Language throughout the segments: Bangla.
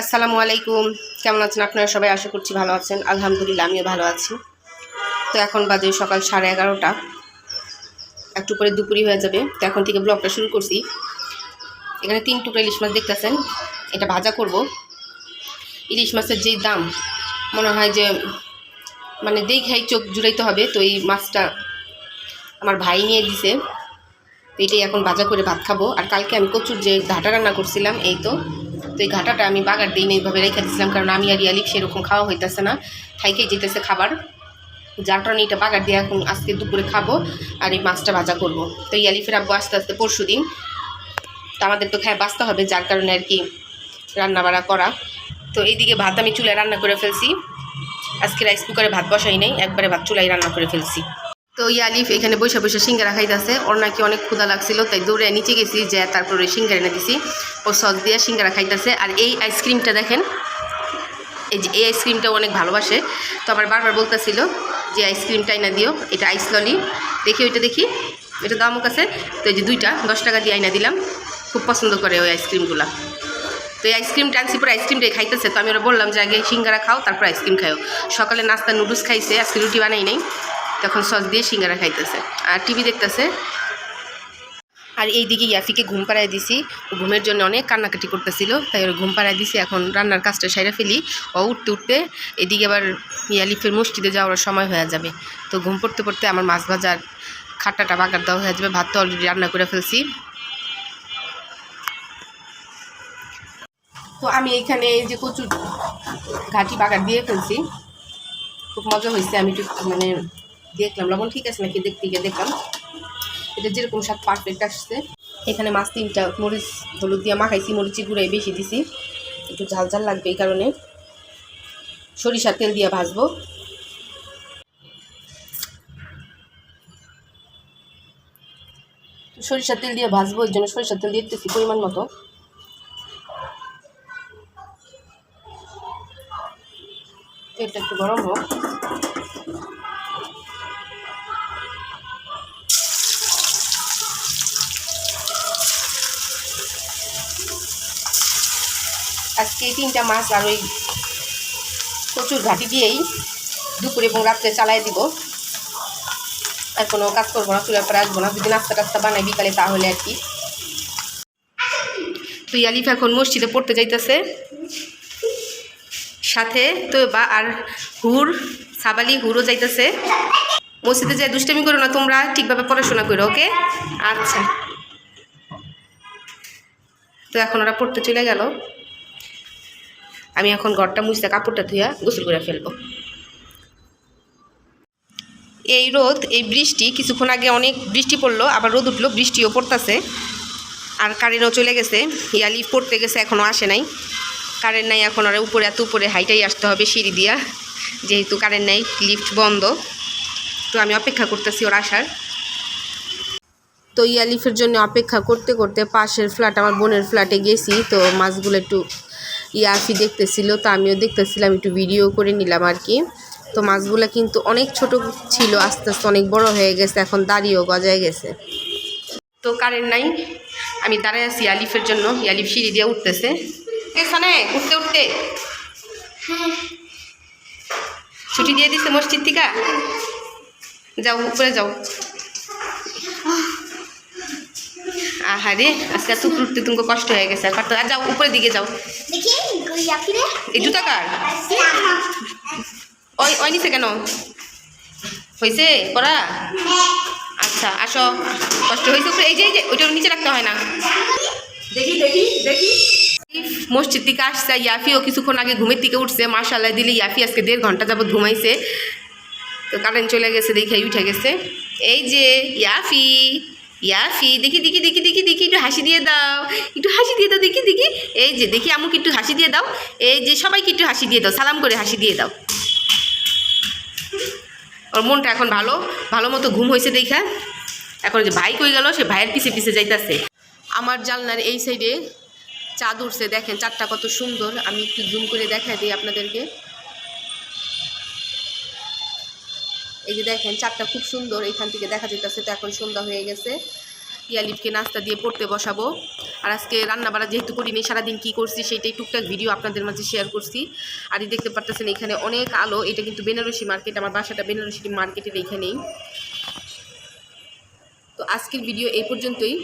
আসসালামু আলাইকুম। কেমন আছেন আপনারা সবাই? আশা করছি ভালো আছেন। আলহামদুলিল্লাহ, আমিও ভালো আছি। তো এখন বাজে সকাল সাড়ে এগারোটা। একটু পরে দুপুরি হয়ে যাবে। তো এখন থেকে ব্লগটা শুরু করছি। এখানে তিন টুকরা ইলিশ মাছ দেখতেছেন। এটা ভাজা করব। ইলিশ মাছের যেই দাম, মনে হয় যে মানে দেখেই চোখ জুড়াইতে হবে। তো এই মাছটা আমার ভাই নিয়ে দিছে এটাই এখন ভাজা করে ভাত খাব। আর কালকে আমি কচুর যে ঘাটা রান্না করছিলাম, এই তো। তো এই ঘাটাটা আমি বাগার দিই এইভাবে রেখে দিয়েছিলাম, কারণ আমি আর ইয়ালিক সেরকম খাওয়া হইতেছে না। খাইকেই যেতেছে খাবার। যার কারণে এটা বাগার দিয়ে এখন আজকে দুপুরে খাব আর এই মাছটা ভাজা করব। তো ইয়ালিফের আব্বু আস্তে আস্তে পরশু দিন, তো আমাদের তো খায় বাঁচতে হবে, যার কারণে আর কি রান্নাবাড়া করা। তো এইদিকে ভাত আমি চুলায় রান্না করে ফেলছি। আজকে রাইস কুকারে ভাত বসাই নেই, একবারে ভাত চুলাই রান্না করে ফেলছি। তো ইয়া ইয়ালিফ এখানে বসে বসে সিঙ্গারা খাইতেছে। ওর নাকি অনেক ক্ষুদা লাগছিল, তাই দৌড়ে নিচে গেছি যে তারপরে সিঙ্গারা এনে দিছি। ও সস দিয়ে সিঙ্গারা খাইতেছে। আর এই আইসক্রিমটা দেখেন, এই যে এই আইসক্রিমটা অনেক ভালোবাসে। তো আমার বারবার বলতেছিল যে আইসক্রিমটাই না দিও, এটা আইস ললি দেখি ওইটা দেখি, এটা দামও কাছে তো এই যে দুইটা, দশ টাকা দিয়ে আইনা দিলাম। খুব পছন্দ করে ওই আইসক্রিমগুলো তো এই আইসক্রিমটা আনছি, পরে আইসক্রিমটাই খাইতেছে। তো আমি ওরা বললাম যে আগে সিঙ্গারা খাও, তারপর আইসক্রিম খাও সকালে নাস্তা নুডলস খাইছে, আজকে রুটি বানাই নাই। তখন সস দিয়ে সিঙ্গারা খাইতেছে। আর টিভি দেখতেছে। আর এইদিকে ইয়াফিকে ঘুম পাড়ায় দিছি। ঘুমের জন্য অনেক কান্নাকাটি করতেছিল। তাই ওর ঘুম পাড়ায় দিছি। এখন রান্নার কাজটা সাইরা ফেলি। ও উঠতে উঠতে এদিকে আবার ইয়ালিফের মসজিদে যাওয়ার সময় হয়ে যাবে। তো ঘুম পড়তে পড়তে আমার মাছ ভাজার খাট্টাটা বাগার দেওয়া হয়ে যাবে। ভাত তো অলরেডি রান্না করে ফেলছি। তো আমি এইখানে এই যে কচুর ঘাটি বাগার দিয়ে ফেলছি। খুব মজা হয়েছে আমি একটু মানে দেখলাম, লবণ ঠিক আছে নাকি দেখতে গিয়ে দেখলাম। এটা যেরকম স্বাদ পারফেক্ট আসছে। এখানে মাছ তিনটা, মরিচ, হলুদ দিয়ে মাখাইছি মরিচি গুঁড়াই বেশি দিছি। একটু ঝাল ঝাল লাগবে এই কারণে। সরিষার তেল দিয়ে ভাজবো। সরিষার তেল দিয়ে ভাজবো ওই জন্য সরিষার তেল দিয়ে দিতেছি পরিমাণ মতো। তেলটা একটু গরম হোক। আজকে এই তিনটা মাছ আর ওই প্রচুর ঘাটি দিয়েই দুপুরে এবং রাত্রে চালাই দিব। আর কোনো কাজ করব না, চুলার পরে আসব না। যদি নাস্তা টাস্তা বানাই বিকালে তাহলে আর কি। তুই আলিফ এখন মসজিদে পড়তে যাইতেছে। সাথে তো বা আর হুর, সাবালি হুরও যাইতেছে। মসজিদে যাই দুষ্টামি করো না, তোমরা ঠিকভাবে পড়াশোনা করো, ওকে? আচ্ছা। তো এখন ওরা পড়তে চলে গেল। আমি এখন ঘরটা মুছতে কাপড়টা ধুইয়া গোসল করে ফেলব। এই রোদ, এই বৃষ্টি, কিছুক্ষণ আগে অনেক বৃষ্টি পড়ল, আবার রোদ উঠল, বৃষ্টিও পড়তেছে। আর কারেন্টও চলে গেছে ইয়ালি পড়তে গেছে এখনও আসে নাই। কারেন্ট নাই, এখন আর উপরে এত উপরে হাইটাই আসতে হবে সিঁড়ি দিয়া, যেহেতু কারেন্ট নাই লিফট বন্ধ। তো আমি অপেক্ষা করতেছি ওর আসার। তো ইয়ালিফের জন্য অপেক্ষা করতে করতে পাশের ফ্ল্যাট আমার বোনের ফ্ল্যাটে গেছি, তো মাছগুলো একটু ইয়াফি দেখতেছিল, তো আমিও দেখতেছিলাম, একটু ভিডিও করে নিলাম আর কি। তো মাছগুলো কিন্তু অনেক ছোট ছিল, আস্তে আস্তে অনেক বড় হয়ে গেছে, এখন দাঁড়িয়েও গজায় গেছে। তো কারেন্ট নাই, আমি দাঁড়ায় আছি আলিফের জন্য ইয়ালিফ সিঁড়ি দিয়ে উঠতেছে। এখানে উঠতে উঠতে। ছুটি দিয়ে দিছে মসজিদ থেকে? যাও, উপরে যাও। আহারে আজকে এত উঠতে তুমি কষ্ট হয়ে গেছে আর পারতো- আর যাও উপরের দিকে যাও। এই জুতা কার? ওই ওই নিচে কেন? হয়েছে পড়া? আচ্ছা আসো। কষ্ট হয়েছে উপরে। এই যে এই যে ওইটা নিচে রাখতে হয় না। দেখি দেখি দেখি। মসজিদ থেকে আসছে ইয়াফিও কিছুক্ষণ আগে ঘুমের থেকে উঠছে। মার্শাল্লাহ দিলে ইয়াফি আজকে দেড় ঘণ্টা যাবত ঘুমাইছে। তো কারেন্ট চলে গেছে দেখে উঠে গেছে। এই যে ইয়াফি। ইয়াফি দেখি দেখি দেখি দেখি দেখি, একটু হাসি দিয়ে দাও। একটু হাসি দিয়ে দাও, দেখি দেখি। এই যে, দেখি আমুকে একটু হাসি দিয়ে দাও। এই যে, সবাইকে একটু হাসি দিয়ে দাও, সালাম করে হাসি দিয়ে দাও। ওর মনটা এখন ভালো ভালো মতো ঘুম হয়েছে দেখা। এখন যে ভাই কই গেল, সে ভাইয়ের পিছে পিছে যাইতাছে। আমার জানলার এই সাইডে চাঁদ উঠছে, দেখেন, চাঁদটা কত সুন্দর। আমি একটু জুম করে দেখাই দিই আপনাদেরকে। এই যে দেখেন চাঁদটা খুব সুন্দর এখান থেকে দেখা যেতেছে তো এখন সন্ধ্যা হয়ে গেছে। ইয়ালিফকে নাস্তা দিয়ে পড়তে বসাবো। আর আজকে রান্না বাড়া যেহেতু করিনি, সারাদিন কী করছি সেইটাই টুকটাক ভিডিও আপনাদের মাঝে শেয়ার করছি। আর দেখতে পারতেছেন এখানে অনেক আলো, এটা কিন্তু বেনারসি মার্কেট, আমার বাসাটা বেনারসি মার্কেটের এইখানেই তো আজকের ভিডিও এই পর্যন্তই।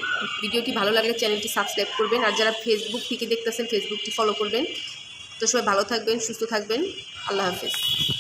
ভিডিওটি ভালো লাগলে চ্যানেলটি সাবস্ক্রাইব করবেন। আর যারা ফেসবুক থেকে দেখতেছেন ফেসবুকটি ফলো করবেন। তো সবাই ভালো থাকবেন, সুস্থ থাকবেন। আল্লাহ হাফেজ।